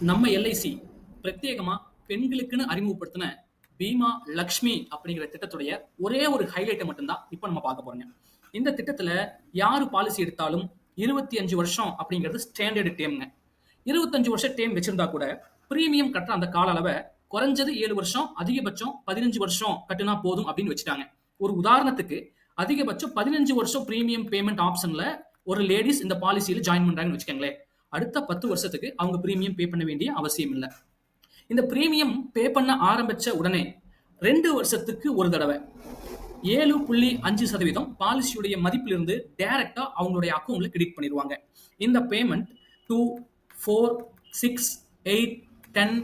நம்ம எல்ஐசி பிரத்யேகமா பெண்களுக்குன்னு அறிமுகப்படுத்தின பீமா லக்ஷ்மி அப்படிங்கிற திட்டத்துடைய ஒரே ஒரு ஹைலைட்டை மட்டும்தான் இப்போ நம்ம பார்க்க போறோங்க. இந்த திட்டத்துல யாரு பாலிசி எடுத்தாலும் இருபத்தி அஞ்சு வருஷம் அப்படிங்கிறது ஸ்டாண்டர்டு டேம்ங்க இருபத்தஞ்சு வருஷம் டேம் வச்சிருந்தா கூட பிரீமியம் கட்டுற அந்த கால அளவை குறைஞ்சது ஏழு வருஷம் அதிகபட்சம் பதினஞ்சு வருஷம் கட்டுனா போதும் அப்படின்னு வச்சுட்டாங்க. ஒரு உதாரணத்துக்கு அதிகபட்சம் பதினஞ்சு வருஷம் பிரீமியம் பேமெண்ட் ஆப்ஷன்ல ஒரு லேடிஸ் இந்த பாலிசியில ஜாயின் பண்றாங்கன்னு வச்சுக்கோங்களேன். அடுத்த பத்து வருஷத்துக்கு அவங்க பிரீமியம் பே பண்ண வேண்டிய அவசியம் இல்லை. இந்த பிரீமியம் பே பண்ண ஆரம்பிச்ச உடனே ரெண்டு வருஷத்துக்கு ஒரு தடவை ஏழு புள்ளி அஞ்சு சதவீதம் பாலிசியுடைய மதிப்பிலிருந்து டைரக்டா அவங்களுடைய அக்கௌண்ட்ல கிரெடிட் பண்ணிடுவாங்க. இந்த payment two four six eight ten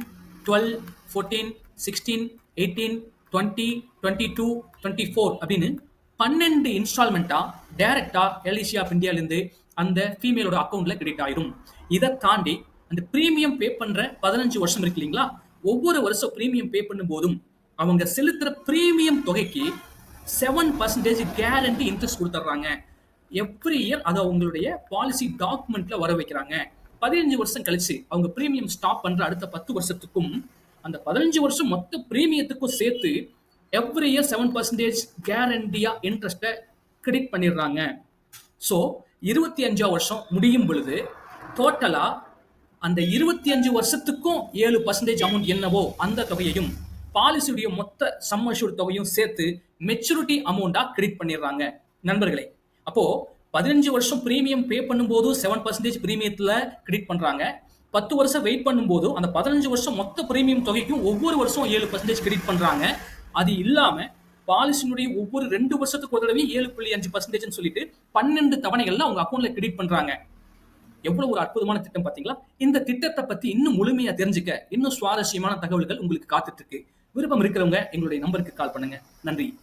twelve fourteen sixteen eighteen twenty twenty two twenty four அப்படின்னு பன்னெண்டு இன்ஸ்டால்மெண்ட்டாக டைரக்டா எல்ஐசி ஆஃப் இந்தியாலேருந்து அந்த ஃபீமேலோட அக்கௌண்ட்ல கிரெடிட் ஆயிரும். இதை தாண்டி அந்த ப்ரீமியம் பே பண்ற பதினஞ்சு வருஷம் இருக்கு இல்லைங்களா? ஒவ்வொரு வருஷம் ப்ரீமியம் பே பண்ணும் போதும் அவங்க செலுத்துற ப்ரீமியம் தொகைக்கு செவன் பர்சன்டேஜ் கேரண்டி இன்ட்ரெஸ்ட் கொடுத்துட்றாங்க. எவ்ரி இயர் அதை அவங்களுடைய பாலிசி டாக்குமெண்ட்ல வர வைக்கிறாங்க. பதினஞ்சு வருஷம் கழிச்சு அவங்க ப்ரீமியம் ஸ்டாப் பண்ற அடுத்த பத்து வருஷத்துக்கும் அந்த பதினஞ்சு வருஷம் மொத்த ப்ரீமியத்துக்கும் சேர்த்து எவ்ரி இயர் செவன் பர்சன்டேஜ் கேரண்டியா இன்ட்ரெஸ்ட்டை கிரெடிட் பண்ணிடுறாங்க. ஸோ இருபத்தி அஞ்சா வருஷம் முடியும் பொழுது டோட்டலா அந்த இருபத்தி அஞ்சு வருஷத்துக்கும் ஏழு பர்சன்டேஜ் அமௌண்ட் என்னவோ அந்த தொகையையும் பாலிசியுடைய மொத்த சம்மஷூர் தொகையும் சேர்த்து மெச்சூரிட்டி அமௌண்டா கிரெடிட் பண்ணிடுறாங்க. நண்பர்களே அப்போ பதினஞ்சு வருஷம் பிரீமியம் பே பண்ணும்போதும் செவன் பர்சன்டேஜ் ப்ரீமியத்தில் கிரெடிட் பண்ணுறாங்க பத்து வருஷம் வெயிட் பண்ணும்போதும் அந்த பதினஞ்சு வருஷம் மொத்த பிரீமியம் தொகைக்கும் ஒவ்வொரு வருஷம் ஏழு பர்சன்டேஜ் கிரெடிட் பண்ணுறாங்க அது இல்லாம பாலிசியினுடைய ஒவ்வொரு ரெண்டு வருஷத்துக்கு ஒரு தடவை ஏழு புள்ளி அஞ்சு பர்சன்டேஜ் சொல்லிட்டு பன்னெண்டு தவணைகள்ல அவங்க அக்கௌண்ட்ல கிரெடிட் பண்றாங்க. எவ்வளவு ஒரு அற்புதமான திட்டம் பாத்தீங்களா இந்த திட்டத்தை பத்தி இன்னும் முழுமையா தெரிஞ்சுக்க இன்னும் சுவாரஸ்யமான தகவல்கள் உங்களுக்கு காத்துட்டு இருக்கு. விருப்பம் இருக்கிறவங்க எங்களுடைய நம்பருக்கு கால் பண்ணுங்க. நன்றி.